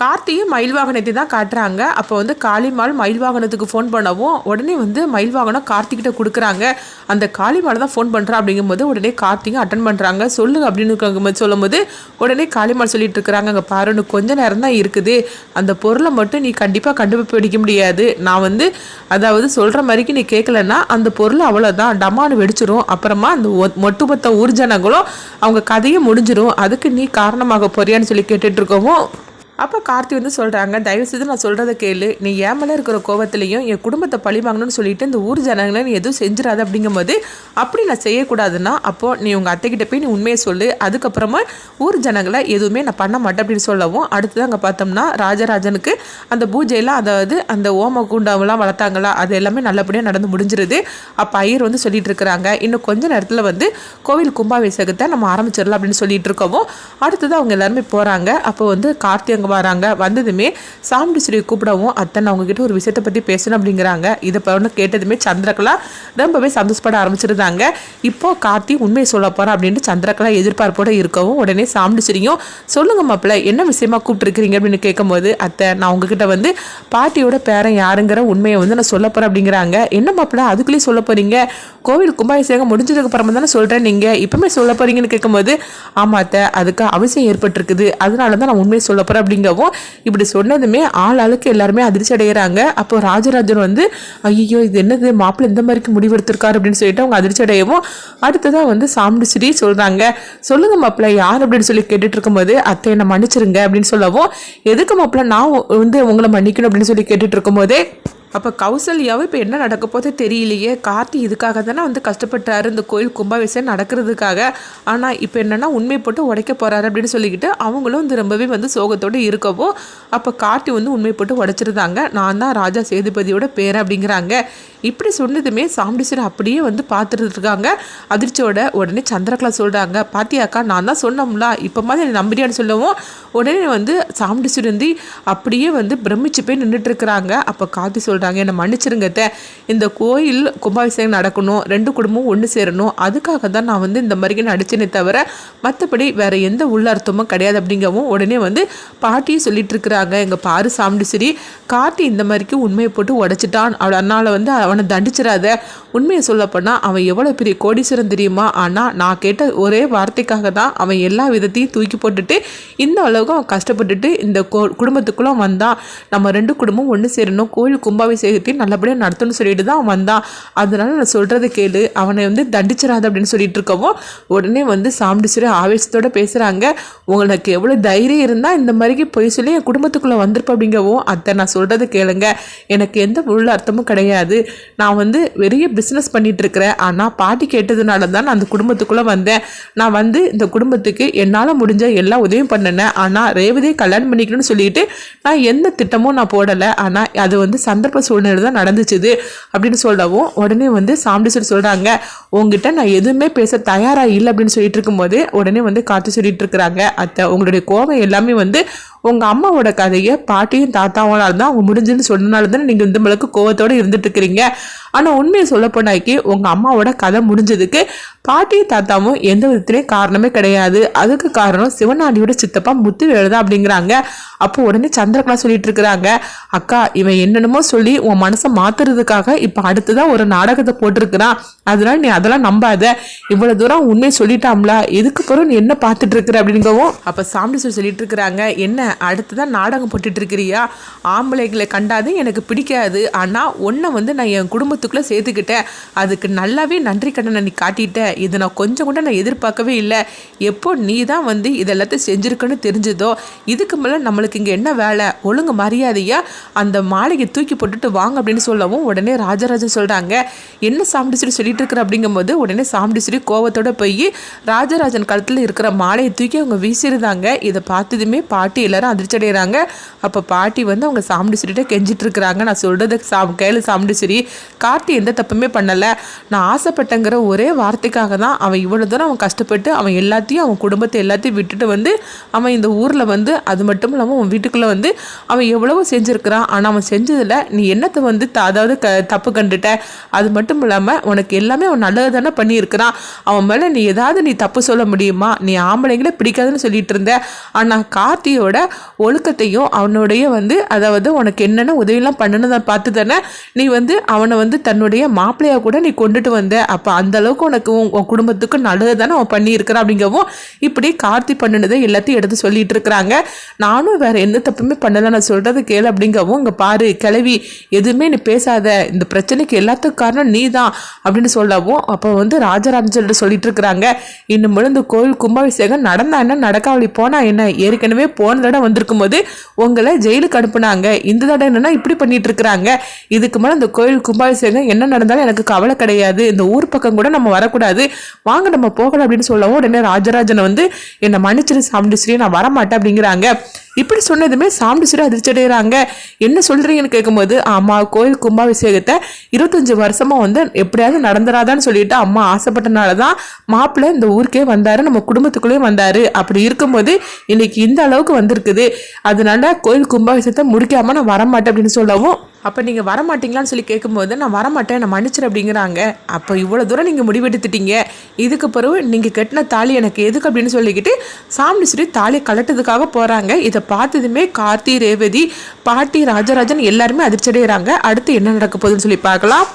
கார்த்தியும் மயில் வாகனத்தை தான் காட்டுறாங்க. அப்போ வந்து காளிமால் மயில் வாகனத்துக்கு ஃபோன் பண்ணவும் உடனே வந்து மயில் வாகனம் கார்த்திகிட்ட கொடுக்குறாங்க. அந்த காளிமால் தான் ஃபோன் பண்ணுறா அப்படிங்கும்போது உடனே கார்த்திகை அட்டன் பண்ணுறாங்க சொல்லுங்க அப்படின்னு இருக்கும்போது சொல்லும்போது உடனே காளிமால் சொல்லிட்டு இருக்கிறாங்க. அங்கே பாரு கொஞ்ச நேரம் தான் இருக்குது. அந்த பொருளை மட்டும் நீ கண்டிப்பாக கண்டுபிடிக்க முடியாது. நான் வந்து அதாவது சொல்கிற மாதிரிக்கு நீ கேட்கலன்னா அந்த பொருள் அவ்வளோதான் டமான்னு வெடிச்சிரும். அப்புறமா அந்த ஒ- ஒட்டுமொத்த ஊர்ஜனங்களும் அவங்க கதையும் முடிஞ்சிடும் அதுக்கு நீ காரணமாக போறியான்னு சொல்லி கேட்டுட்டு இருக்கவும் அப்போ கார்த்தி வந்து சொல்கிறாங்க தயவு செய்து நான் சொல்கிறத கேளு. நீ ஏமல இருக்கிற கோவத்துலையும் என் குடும்பத்தை பழி வாங்கணும்னு சொல்லிட்டு இந்த ஊர் ஜனங்களை நீ எதுவும் செஞ்சிடாத. அப்படிங்கும்போது அப்படி நான் செய்யக்கூடாதுன்னா அப்போது நீ உங்கள் அத்தைக்கிட்ட போய் நீ உண்மையை சொல்லு. அதுக்கப்புறமா ஊர் ஜனங்களை எதுவுமே நான் பண்ண மாட்டேன் அப்படின்னு சொல்லவும் அடுத்தது அங்கே பார்த்தோம்னா ராஜராஜனுக்கு அந்த பூஜையெல்லாம் அதாவது அந்த ஓம குண்டம்லாம் வளர்த்தாங்களா அது எல்லாமே நல்லபடியாக நடந்து முடிஞ்சிருது. அப்போ ஐயர் வந்து சொல்லிட்டு இருக்கிறாங்க இன்னும் கொஞ்ச நேரத்தில் வந்து கோவில் கும்பாபிஷேகத்தை நம்ம ஆரம்பிச்சிடலாம் அப்படின்னு சொல்லிட்டு இருக்கவும் அடுத்தது அவங்க எல்லாருமே போகிறாங்க அப்போ வந்து கார்த்திகை அங்கே வராங்க. வந்ததுமே சாமுண்டீஸ்வரியை கூப்பிடவும் அத்தை நான் ஒரு விஷயத்தை பற்றி பேசணும் அப்படிங்கிறாங்க. இதை பண்ண கேட்டதுமே சந்திரகலா ரொம்பவே சந்தோஷப்பட ஆரம்பிச்சிருந்தாங்க. இப்போ கார்த்தி உண்மையை சொல்ல போகிறேன் அப்படின்ட்டு சந்திரகலா எதிர்பார்ப்போடு இருக்கவும் உடனே சாமுண்டீஸ்வரியும் சொல்லுங்க மாப்பிள்ள என்ன விஷயமா கூப்பிட்டுருக்கிறீங்க அப்படின்னு கேட்கும்போது அத்தை நான் உங்ககிட்ட வந்து பாட்டியோட பேரன் யாருங்கிற உண்மையை வந்து நான் சொல்ல போகிறேன் அப்படிங்கிறாங்க. என்ன மாப்பிள்ள அதுக்குள்ளேயே சொல்ல போகிறீங்க கோவில் கும்பாபிஷேகம் முடிஞ்சதுக்கு அப்புறமா தானே சொல்கிறேன் நீங்கள் இப்போமே சொல்ல போகிறீங்கன்னு கேட்கும்போது ஆமாத்த அத்தை அதுக்கு அவசியம் ஏற்பட்டிருக்குது. அதனால தான் நான் உண்மையை சொல்ல போகிறேன் அப்படிங்கவும் இப்படி சொன்னதுமே ஆள் ஆளுக்கு எல்லாருமே அதிர்ச்சி அடைகிறாங்க அப்போ ராஜராஜன் வந்து ஐயோ இது என்னது? மாப்பிள்ளை இந்த மாதிரிக்கு முடிவெடுத்திருக்காரு அப்படின்னு சொல்லிட்டு அவங்க அதிர்ச்சி அடையவும் அடுத்ததாக வந்து சாமுடிச்சிரி சொல்கிறாங்க சொல்லுங்க மாப்பிள்ளை யார்? அப்படின்னு சொல்லி கேட்டுட்டு இருக்கும்போது அத்தை என்னை மன்னிச்சிருங்க அப்படின்னு சொல்லவும் எதுக்கு மாப்பிள்ளை நான் வந்து உங்களை மன்னிக்கணும் அப்படின்னு சொல்லி கேட்டுட்டு இருக்கும்போதே அப்போ கௌசல்யாவும் இப்போ என்ன நடக்க போதே தெரியலையே. கார்த்தி இதுக்காக தானே வந்து கஷ்டப்பட்டாரு இந்த கோயில் கும்பாபிஷேகம் நடக்கிறதுக்காக. ஆனால் இப்போ என்னன்னா உண்மை போட்டு உடைக்க போகிறாரு அப்படின்னு சொல்லிக்கிட்டு அவங்களும் வந்து ரொம்பவே வந்து சோகத்தோடு இருக்கவும் அப்போ கார்த்தி வந்து உண்மை போட்டு உடைச்சிருந்தாங்க. நான் தான் ராஜா சேதுபதியோட பேர் அப்படிங்கிறாங்க. இப்படி சொன்னதுமே சாமுண்டீஸ்வரர் அப்படியே வந்து பார்த்துட்டு இருக்காங்க அதிர்ச்சியோட உடனே சந்திரகலா சொல்கிறாங்க பாத்தியாக்கா நான் தான் சொன்னோம்ல இப்போ மாதிரி என்னை நம்புறியான்னு சொல்லவும். உடனே வந்து சாமுண்டீஸ்வரர் வந்து அப்படியே வந்து பிரமிச்சு போய் நின்றுட்டு இருக்கிறாங்க. அப்போ கார்த்தி சொல்கிறாங்க என்னை மன்னிச்சிருங்க இந்த கோயில் கும்பாபிஷேகம் நடக்கணும் ரெண்டு குடும்பமும் ஒன்று சேரணும். அதுக்காக தான் நான் வந்து இந்த மாதிரி நடிச்சேனே தவிர மற்றபடி வேறு எந்த உள்ளர்த்தமும் கிடையாது அப்படிங்கவும் உடனே வந்து பாட்டியும் சொல்லிட்டு இருக்கிறாங்க. எங்கள் பாரு சாமுண்டீஸ்வரி கார்த்தி இந்த மாதிரிக்கு உண்மையை போட்டு உடச்சிட்டான். அவள் அதனால் வந்து அவனை தண்டிச்சிடாத. உண்மையை சொல்லப்போனால் அவன் எவ்வளோ பெரிய கோடீஸ்வரன் தெரியுமா? ஆனால் நான் கேட்ட ஒரே வார்த்தைக்காக தான் அவன் எல்லா விதத்தையும் தூக்கி போட்டுட்டு இந்த அளவுக்கு அவன் கஷ்டப்பட்டுட்டு இந்த கோ குடும்பத்துக்குள்ளே வந்தான். நம்ம ரெண்டு குடும்பம் ஒன்று சேரணும். கோயில் கும்பாபிஷேகத்தையும் நல்லபடியாக நடத்தணும்னு சொல்லிட்டு தான் அவன் வந்தான். அதனால் நான் சொல்கிறத கேளு. அவனை வந்து தண்டிச்சிடாத அப்படின்னு சொல்லிட்டு இருக்கவும் உடனே வந்து சாமுண்டீஸ்வரி ஆவேசத்தோட பேசுகிறாங்க உங்களுக்கு எவ்வளோ தைரியம் இருந்தால் இந்த மாதிரிக்கு போய் சொல்லி என் குடும்பத்துக்குள்ளே வந்திருப்ப அப்படிங்கவும் அத்தை நான் சொல்கிறத கேளுங்க. எனக்கு எந்த உள்ள அர்த்தமும் கிடையாது. நான் வந்து பெரிய பிஸ்னஸ் பண்ணிகிட்டு இருக்கிறேன். ஆனால் பாட்டி கேட்டதுனால தான் நான் அந்த குடும்பத்துக்குள்ளே வந்தேன். நான் வந்து இந்த குடும்பத்துக்கு என்னால் முடிஞ்ச எல்லா உதவியும் பண்ணினேன். ஆனால் ரேவதியை கல்யாணம் பண்ணிக்கணும்னு சொல்லிட்டு நான் எந்த திட்டமும் நான் போடலை. ஆனால் அது வந்து சந்தர்ப்ப சூழ்நிலை தான் நடந்துச்சுது அப்படின்னு சொல்லவும் உடனே வந்து சாமுண்டீஸ்வரர் சொல்கிறாங்க உங்ககிட்ட நான் எதுவுமே பேச தயாராக இல்லை அப்படின்னு சொல்லிட்டு இருக்கும்போது உடனே வந்து காத்து சொல்லிட்டு இருக்கிறாங்க அத்தை உங்களுடைய கோபம் எல்லாமே வந்து உங்கள் அம்மாவோட கதையை பாட்டியும் தாத்தாவால் தான் அவங்க முடிஞ்சுன்னு சொன்னனால தானே நீங்கள் இந்த அளவுக்கு கோவத்தோடு இருந்துட்டு இருக்கிறீங்க ஆனால் உண்மையை சொல்ல போனாக்கி உங்கள் அம்மாவோட கதை முடிஞ்சதுக்கு பாட்டி தாத்தாவும் எந்த விதத்துலேயும் காரணமே கிடையாது. அதுக்கு காரணம் சிவனாண்டியோட சித்தப்பா முத்து வேலுதான் அப்படிங்கிறாங்க. அப்போ உடனே சந்திரகலா சொல்லிட்டு இருக்கிறாங்க. அக்கா இவன் என்னென்னமோ சொல்லி உன் மனசை மாத்துறதுக்காக இப்போ அடுத்ததான் ஒரு நாடகத்தை போட்டிருக்கிறான். அதனால நீ அதெல்லாம் நம்பாத. இவ்வளவு தூரம் உண்மையை சொல்லிட்டாம்ல. இதுக்கு பிறகு நீ என்ன பார்த்துட்டு இருக்கிற அப்படிங்கவும் அப்போ சாமிடி சொல்லிட்டு இருக்கிறாங்க. என்ன அடுத்துதான் நாடகம் போட்டுட்டு இருக்கிறியா? ஆம்பளைகளை கண்டாது எனக்கு பிடிக்காது. ஆனால் உன்னை வந்து நான் என் குடும்பத்துக்குள்ளே சேர்த்துக்கிட்டேன். அதுக்கு நல்லாவே நன்றி கடனை நீ காட்டிட்ட. இதை நான் கொஞ்சம் கூட நான் எதிர்பார்க்கவே இல்லை. எப்போ நீ தான் வந்து இதெல்லாத்தையும் செஞ்சுருக்குன்னு தெரிஞ்சதோ இதுக்கு மேலே நம்மளுக்கு இங்கே என்ன வேலை? ஒழுங்கு மரியாதையாக அந்த மாலையை தூக்கி போட்டுட்டு வாங்க அப்படின்னு சொல்லவும் உடனே ராஜராஜன் சொல்கிறாங்க என்ன சாமுண்டீஸ்வரி சொல்லிட்டு இருக்கிற? அப்படிங்கும்போது உடனே சாமுண்டீஸ்வரி கோவத்தோட போய் ராஜராஜன் கழுத்தில் இருக்கிற மாலையை தூக்கி அவங்க வீசியிருந்தாங்க இதை பார்த்ததுமே பாட்டி எல்லாரும் அதிர்ச்சடைகிறாங்க அதிர்ச்சி அடைகிறாங்க அப்போ பாட்டி வந்து அவங்க சாமுண்டீஸ்வரிட்ட கெஞ்சிட்டு இருக்கிறாங்க. நான் சொல்கிறது சா கேளு சாமுண்டீஸ்வரி கார்த்தி எந்த தப்புமே பண்ணலை. நான் ஆசைப்பட்டேங்கிற ஒரே வார்த்தைக்காக தான் அவன் இவ்வளோ தூரம் அவன் கஷ்டப்பட்டு அவன் எல்லாத்தையும் அவன் குடும்பத்தை எல்லாத்தையும் விட்டுட்டு வந்து அவன் இந்த ஊரில் வந்து அது மட்டும் இல்லாமல் அவன் வீட்டுக்குள்ளே வந்து அவன் எவ்வளவோ செஞ்சுருக்கிறான். ஆனால் அவன் செஞ்சதில் நீ என்னத்தை வந்து த- அதாவது க தப்பு கண்டுட்ட? அது மட்டும் இல்லாமல் உனக்கு எல்லாமே அவன் நல்லது தானே பண்ணியிருக்கிறான். அவன் மேலே நீ ஏதாவது நீ தப்பு சொல்ல முடியுமா? நீ ஆம்பளைங்களே பிடிக்காதுன்னு சொல்லிட்டு இருந்த. ஆனால் கார்த்தியோட ஒழுக்கத்தையும் அவனுடைய வந்து அதாவது உனக்கு என்னென்ன உதவியெல்லாம் பண்ணணுன்னு பார்த்து தானே நீ வந்து அவனை வந்து தன்னுடைய மாப்பிள்ளையாக கூட நீ கொண்டுட்டு வந்த. அப்போ அந்த அளவுக்கு உனக்கு உன் குடும்பத்துக்கும் குடும்பத்துக்கு நல்லது தானே அவன் பண்ணியிருக்கிறான் அப்படிங்கவும் இப்படி கார்த்தி பண்ணினதை எல்லாத்தையும் எடுத்து சொல்லிட்டு இருக்கிறாங்க நானும் வேற எந்த தப்புமே பண்ணலை நான் சொல்கிறது கேளு அப்படிங்கவும் இங்கே பாரு கிளவி எதுவுமே நீ பேசாத இந்த பிரச்சனைக்கு எல்லாத்துக்கும் காரணம் நீ தான் அப்படின்னு சொல்லவும் அப்போ வந்து ராஜராஜன் சொல்லிட்டு சொல்லிட்டு இருக்கிறாங்க இன்னும் இந்த கோயில் கும்பாபிஷேகம் நடந்தா என்ன நடக்காவளி போனா என்ன? ஏற்கனவே போன தடவை வந்திருக்கும் போது உங்களை ஜெயிலுக்கு அனுப்புனாங்க. இந்த தடவை என்னன்னா இப்படி பண்ணிட்டு இருக்கிறாங்க இதுக்கு மேலே இந்த கோயில் கும்பாபிஷேகம் என்ன நடந்தாலும் எனக்கு கவலை கிடையாது. இந்த ஊர் பக்கம் கூட நம்ம வரக்கூடாது. வாங்க நம்ம போகலாம் அப்படின்னு சொல்லவும் உடனே ராஜராஜனை வந்து என்னை மன்னிச்சிரு சாமுண்டீஸ்வரி நான் வரமாட்டேன் அப்படிங்கிறாங்க. இப்படி சொன்னதுமே சாமுண்டீஸ்வரி அதிர்ச்சடைகிறாங்க என்ன சொல்கிறீங்கன்னு கேட்கும்போது அம்மா கோயில் கும்பாபிஷேகத்தை இருபத்தஞ்சி வருஷமா வந்து எப்படியாவது நடந்துராதான்னு சொல்லிட்டு அம்மா ஆசைப்பட்டனால தான் மாப்பிள்ளை இந்த ஊருக்கே வந்தார் நம்ம குடும்பத்துக்குள்ளேயும் வந்தார். அப்படி இருக்கும்போது இன்னைக்கு இந்த அளவுக்கு வந்திருக்குது. அதனால கோயில் கும்பாபிஷேகத்தை முடிக்காமல் நான் வரமாட்டேன் அப்படின்னு சொல்லவும் அப்போ நீங்கள் வரமாட்டீங்களான்னு சொல்லி கேட்கும்போது நான் வரமாட்டேன் நான் மன்னிச்சிரு அப்படிங்கிறாங்க. அப்போ இவ்வளோ தூரம் நீங்கள் முடிவெடுத்துட்டீங்க. இதுக்கு பிறகு நீங்கள் கட்டின தாலி எனக்கு எதுக்கு அப்படின்னு சொல்லிக்கிட்டு சாமுண்டீஸ்வரி தாலியை கலட்டதுக்காக போகிறாங்க இதை பார்த்ததுமே கார்த்தி ரேவதி பாட்டி ராஜராஜன் எல்லாருமே அதிர்ச்சி அடைகிறாங்க அடுத்து என்ன நடக்க போகுதுன்னு சொல்லி பார்க்கலாம்.